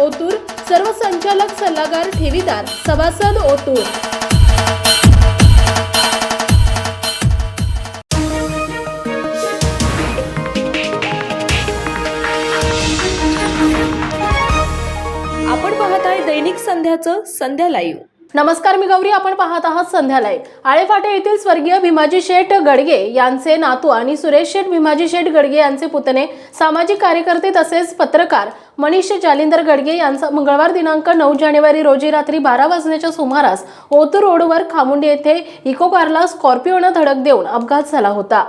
ओतूर सर्व संचालक सल्लागार ठेवीदार सभासद ओतूर. आपण पाहत आहे दैनिक संध्याचं संध्या लाईव्ह. नमस्कार मी गौरी. आपण पाहत आहात संध्यालय आळेफाटे येथील स्वर्गीय भीमाजी शेठ गडगे यांचे नातू आणि सुरेश शेठ भीमाजी शेठ गडगे यांचे पुतणे सामाजिक कार्यकर्ते तसेच पत्रकार मनीष जालिंदर गडगे यांचा मंगळवार दिनांक नऊ जानेवारी रोजी रात्री बारा वाजण्याच्या सुमारास ओतूर रोडवर खामुंडे येथे इको कारला स्कॉर्पिओनं धडक देऊन अपघात झाला होता.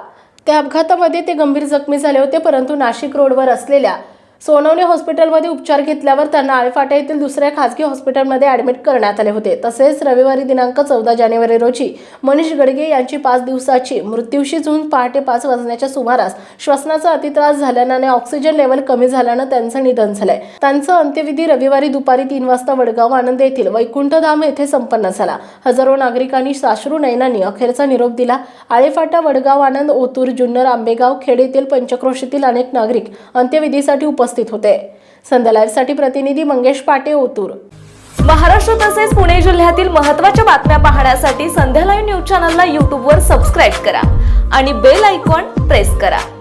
त्या अपघातामध्ये ते गंभीर जखमी झाले होते परंतु नाशिक रोडवर असलेल्या सोनवणे हॉस्पिटलमध्ये उपचार घेतल्यावर त्यांना आळेफाटा येथील दुसऱ्या खासगी हॉस्पिटलमध्ये ॲडमिट करण्यात आले होते. तसेच रविवारी दिनांक चौदा जानेवारी रोजी मनीष गडगे यांची पाच दिवसाची मृत्यूशी झुंज पहाटे पाच वाजण्याच्या सुमारास श्वसनाचा अतित्रास झाल्यानं आणि ऑक्सिजन लेवल कमी झाल्यानं त्यांचं निधन झालंय. त्यांचं अंत्यविधी रविवारी दुपारी तीन वाजता वडगाव आनंद येथील वैकुंठधाम येथे संपन्न झाला. हजारो नागरिकांनी साश्रू नयनांनी अखेरचा निरोप दिला. आळेफाटा वडगाव आनंद ओतूर जुन्नर आंबेगाव खेड येथील पंचक्रोशीतील अनेक नागरिक अंत्यविधीसाठी उपस्थित होते. संध्या लाईव्हसाठी प्रतिनिधी मंगेश पाटे ओतूर. महाराष्ट्र तसेच पुणे जिल्ह्यातील महत्त्वाच्या बातम्या पाहण्यासाठी संध्या लाईव्ह न्यूज चॅनलला यूट्यूबवर सबस्क्राईब करा आणि बेल आयकॉन प्रेस करा.